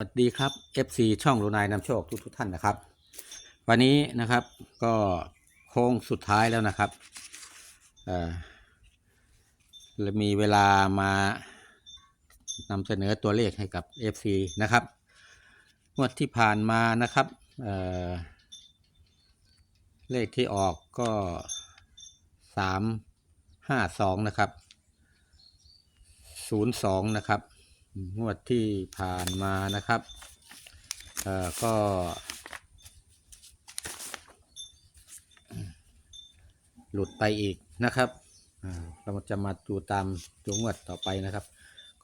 สวัสดีครับ FC ช่องรูนายนำโชคทุกทุกท่านนะครับ วันนี้นะครับก็โค้งสุดท้ายแล้วนะครับเออและมีเวลามานำเสนอตัวเลขให้กับ FC นะครับงวดที่ผ่านมานะครับเเลขที่ออกก็สามห้าสองนะครับศูนย์สองนะครับ งวดที่ผ่านมานะครับเอ่อก็หลุดไปอีกนะครับอ่าเราจะมาดูตามตัวงวดต่อไปนะครับ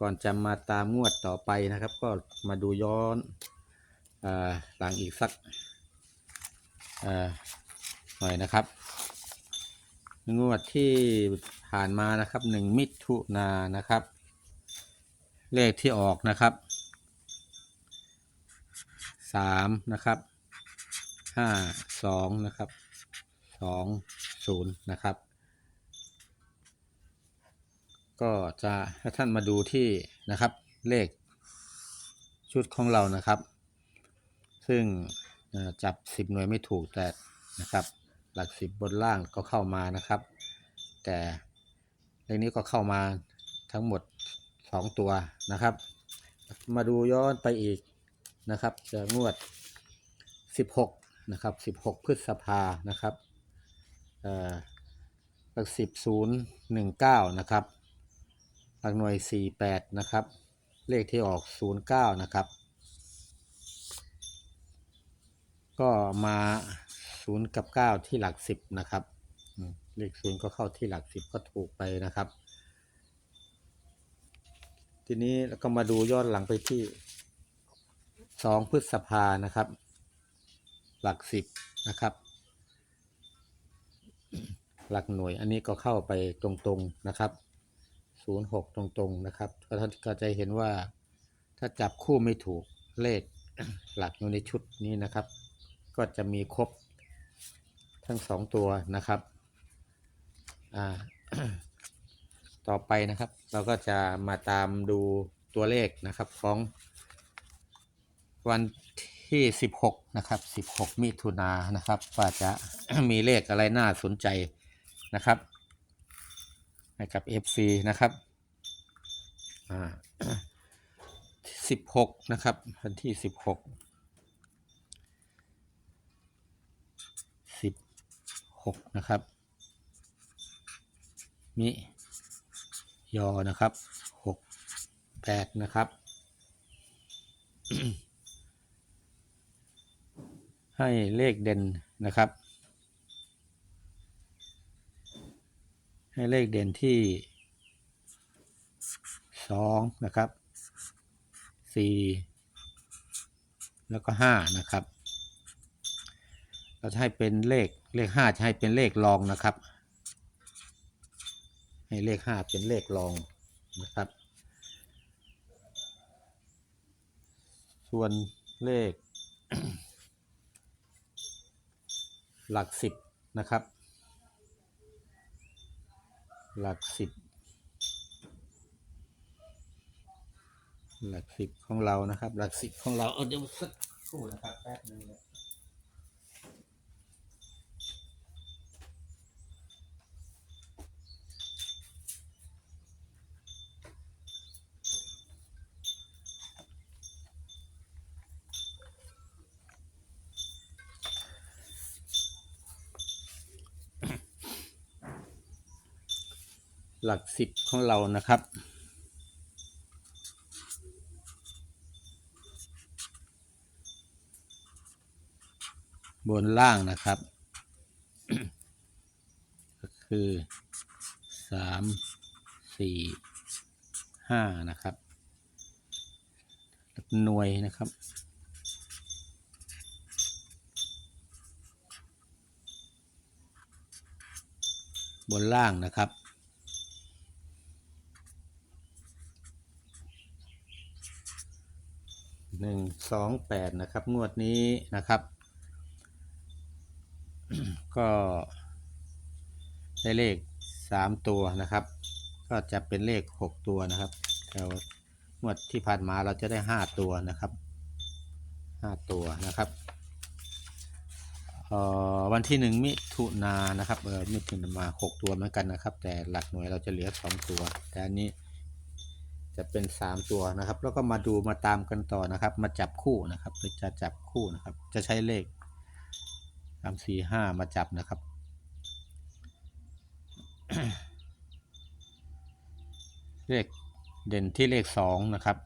ก่อนจะมาตามงวดต่อไปนะครับ ก็มาดูย้อนเออหลังอีกสักเอ่อหน่อยนะครับ งวดที่ผ่านมานะครับหนึ่งมิถุนานะครับ เลขที่ออกนะครับสามนะครับห้าสองนะครับสองศูนย์นะครับ ก็จะให้ท่านมาดูที่นะครับเลขชุดของเรานะครับ ซึ่งจับสิบหน่วยไม่ถูกแต่นะครับหลักสิบบนล่างก็เข้ามานะครับ แต่เลขนี้ก็เข้ามาทั้งหมด องตัวนะครับ มาดูย้อนไปอีกนะครับจะงวด 16 นะครับ 16 พฤษภานะครับเอ่อหลักสิบศูนย์หนึ่งเก้านะครับหลักหน่วย 48 นะครับ เลขที่ออก 09 นะครับ ก็มา 0 กับ 9 ที่หลัก 10 นะครับ เลข 0 ก็เข้าที่หลัก 10 ก็ถูกไปนะครับ ทีนี้เราก็มาดูย้อนหลังไปที่สองพฤษภานะครับ หลักสิบนะครับ หลักหน่วยอันนี้ก็เข้าไปตรงๆนะครับศูนย์หกตรงๆนะครับก็ท่านก็จะเห็นว่าถ้าจับคู่ไม่ถูกเลขหลักอยู่ในชุดนี้นะครับ ก็จะมีครบทั้งสองตัวนะครับอ่า ต่อไปนะครับ เราก็จะมาตามดูตัวเลขนะครับของวันที่ 16 นะครับ 16 มิถุนายนนะครับ ว่าจะมีเลขอะไรน่าสนใจนะครับ ให้กับ FC นะครับอ่า16 นะครับ วันที่ 16 16 นะครับมิ ยอนะครับหกแปดนะครับ ให้เลขเด่นนะครับ ให้เลขเด่นที่สองนะครับสี่แล้วก็ห้านะครับ เราจะให้เป็นเลขเลขห้าจะให้เป็นเลขรองนะครับ ให้เลขห้าเป็นเลขรองนะครับ ส่วนเลข หลักสิบนะครับ หลักสิบหลักสิบของเรานะครับ หลักสิบของเรา เอาเดี๋ยวสักครู่นะครับแป๊บนึงนะ หลักสิบของเรานะครับ บนล่างนะครับ ก็คือสามสี่ห้านะครับหน่วยนะครับบนล่างนะครับ หนึ่งสองแปดนะครับ งวดนี้นะครับ ก็ได้เลขสามตัวนะครับ ก็จะเป็นเลขหกตัวนะครับแต่วงวดที่ผ่านมาเราจะได้ห้าตัวนะครับห้าตัวนะครับออวันที่หนึ่งมิถุนานะครับเออมิถุนายนมาหกตัวเหมือนกันนะครับ แต่หลักหน่วยเราจะเหลือสองตัว แต่อันนี้ จะเป็นสามตัวนะครับ แล้วก็มาดูมาตามกันต่อนะครับ มาจับคู่นะครับเราจะจับคู่นะครับ จะใช้เลขสามสี่ห้ามาจับนะครับเลขเด่นที่เลขสองนะครับ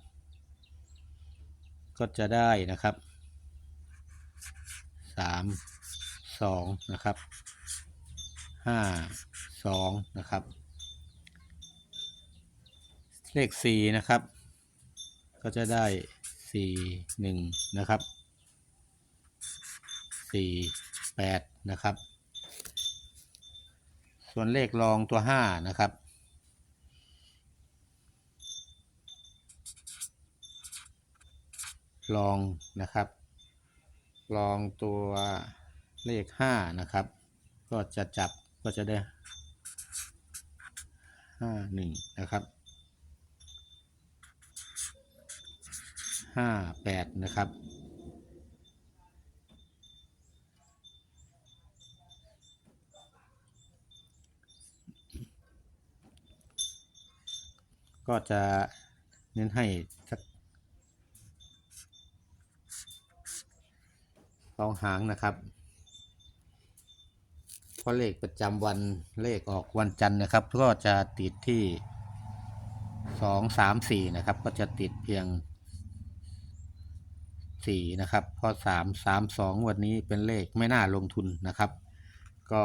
ก็จะได้นะครับสามสองนะครับห้าสองนะครับ เลขสี่นะครับ ก็จะได้สี่หนึ่งนะครับสี่แปดนะครับ ส่วนเลขรองตัวห้านะครับลองนะครับ ลองตัวเลขห้านะครับ ก็จะจับก็จะได้ห้าหนึ่งนะครับ ห้าแปดนะครับ ก็จะเน้นให้สักสองหางนะครับเพราะเลขประจำวันเลขออกวันจันทร์นะครับ ก็จะติดที่สองสามสี่นะครับ ก็จะติดเพียง สี่นะครับเพราะสามสามสองวันนี้เป็นเลขไม่น่าลงทุนนะครับ ก็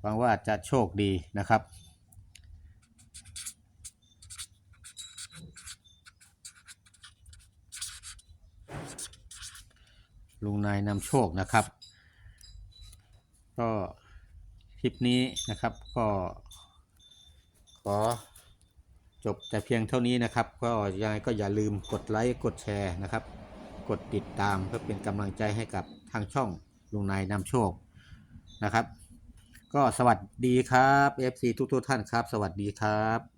หวังว่าจะโชคดีนะครับลุงนายนำโชคนะครับ ก็คลิปนี้นะครับก็ขอจบแต่เพียงเท่านี้นะครับ ก็ยังไงก็อย่าลืมกดไลค์กดแชร์นะครับ กดติดตามเพื่อเป็นกำลังใจให้กับทางช่องลุงนายนำโชคนะครับ ก็สวัสดีครับ FC ทุกๆท่านครับ สวัสดีครับ